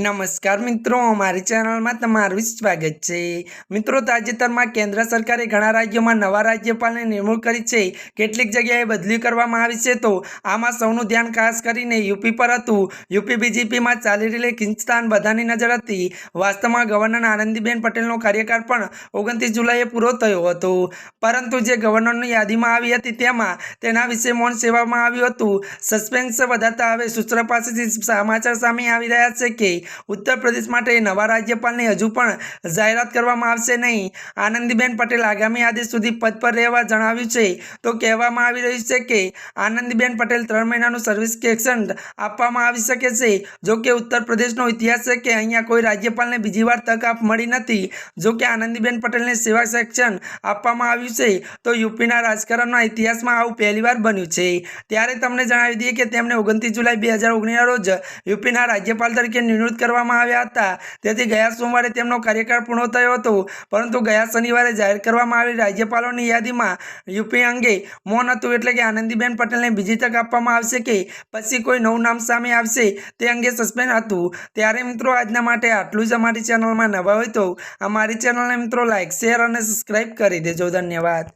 નમસ્કાર મિત્રો, અમારી ચેનલમાં તમારું સ્વાગત છે. મિત્રો, તાજેતરમાં કેન્દ્ર સરકારે ઘણા રાજ્યોમાં નવા રાજ્યપાલની નિમણૂક કરી છે. કેટલીક જગ્યાએ બદલી કરવામાં આવી છે તો આમાં સૌનું ધ્યાન ખાસ કરીને યુપી પર હતું. યુપી બીજેપીમાં ચાલી રહેલી ખીંચતાન બધાની નજર હતી. વાસ્તવમાં ગવર્નર આનંદીબેન પટેલનો કાર્યકાળ પણ ઓગણત્રીસ જુલાઈએ પૂરો થયો હતો. પરંતુ જે ગવર્નરની યાદીમાં આવી હતી તેમાં તેના વિશે મૌન સેવામાં આવ્યું હતું. સસ્પેન્સ વધારતા હવે સૂત્ર પાસેથી સમાચાર સામે આવી રહ્યા છે કે ઉત્તર પ્રદેશ માટે નવા રાજ્યપાલની હજુ પણ જાહેરાત કરવામાં આવશે નહીં. આનંદીબેન પટેલ આગામી આદેશ સુધી પદ પર રહેવા જણાવ્યું છે. તો કહેવામાં આવી રહ્યું છે કે આનંદીબેન પટેલ ત્રણ મહિનાનું સર્વિસ એક્શન આપવામાં આવી શકે છે. જો કે ઉત્તર પ્રદેશનો ઇતિહાસ છે કે અહીંયા કોઈ રાજ્યપાલને બીજી વાર તક આપ મળી નથી. જો કે આનંદીબેન પટેલને સેવા સેક્શન આપવામાં આવ્યું છે, તો યુપીના રાજકારણના ઇતિહાસમાં આવું પહેલીવાર બન્યું છે. ત્યારે તમને જણાવી દઈએ કે તેમણે ઓગણત્રીસ જુલાઈ બે હજાર ઓગણીસના રોજ યુપીના રાજ્યપાલ તરીકે નિવૃત્ત કરવામાં આવ્યા હતા. તેથી ગયા સોમવારે તેમનો કાર્યકાળ પૂર્ણ થયો હતો. પરંતુ ગયા શનિવારે જાહેર કરવામાં આવેલી રાજ્યપાલોની યાદીમાં યુપી અંગે મૌન હતું એટલે કે આનંદીબેન પટેલને બીજી તક આપવામાં આવશે કે પછી કોઈ નવું નામ સામે આવશે તે અંગે સસ્પેન્ડ હતું. ત્યારે મિત્રો આજના માટે આટલું જ અમારી ચેનલમાં નવા હોય તો અમારી ચેનલને મિત્રો લાઇક શેર અને સબસ્ક્રાઈબ કરી દેજો. ધન્યવાદ.